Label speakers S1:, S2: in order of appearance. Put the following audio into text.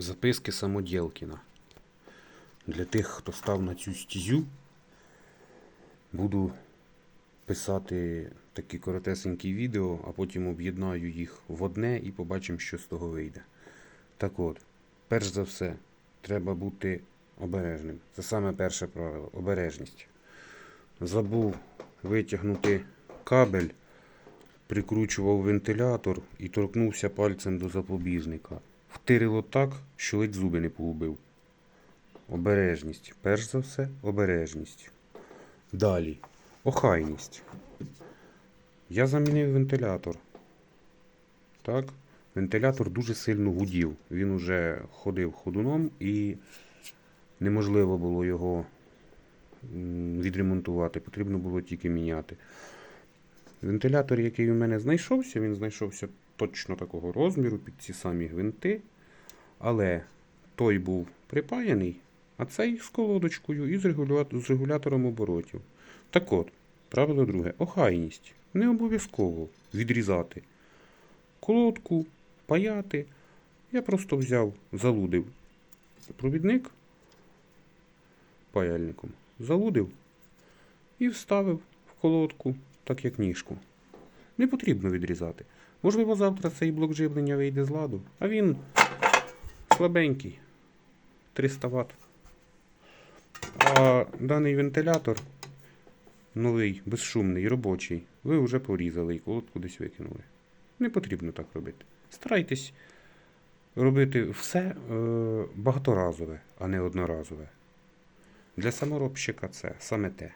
S1: Записки Самодєлкіна. Для тих, хто став на цю стізю, буду писати такі коротесенькі відео, а потім об'єднаю їх в одне і побачимо, що з того вийде. Так от, перш за все, треба бути обережним. Це саме перше правило обережність. Забув витягнути кабель, прикручував вентилятор і торкнувся пальцем до запобіжника. Втирило так, що ледь зуби не погубив. Обережність. Перш за все, обережність. Далі. Охайність. Я замінив вентилятор. Так. Вентилятор дуже сильно гудів. Він уже ходив ходуном і неможливо було його відремонтувати. Потрібно було тільки міняти. Вентилятор, який у мене знайшовся, він знайшовся точно такого розміру під ці самі гвинти. Але той був припаяний, а цей з колодочкою і з, регуля- з регулятором оборотів. Так от, правило друге, охайність. Не обов'язково відрізати колодку, паяти. Я просто взяв, залудив провідник паяльником, залудив і вставив в колодку, так як ніжку. Не потрібно відрізати. Можливо, завтра цей блок живлення вийде з ладу, а він слабенький 300 Вт. А даний вентилятор новий, безшумний, робочий, ви вже порізали і колодку десь викинули. Не потрібно так робити. Старайтесь робити все е, багаторазове, а не одноразове. Для саморобщика це саме те.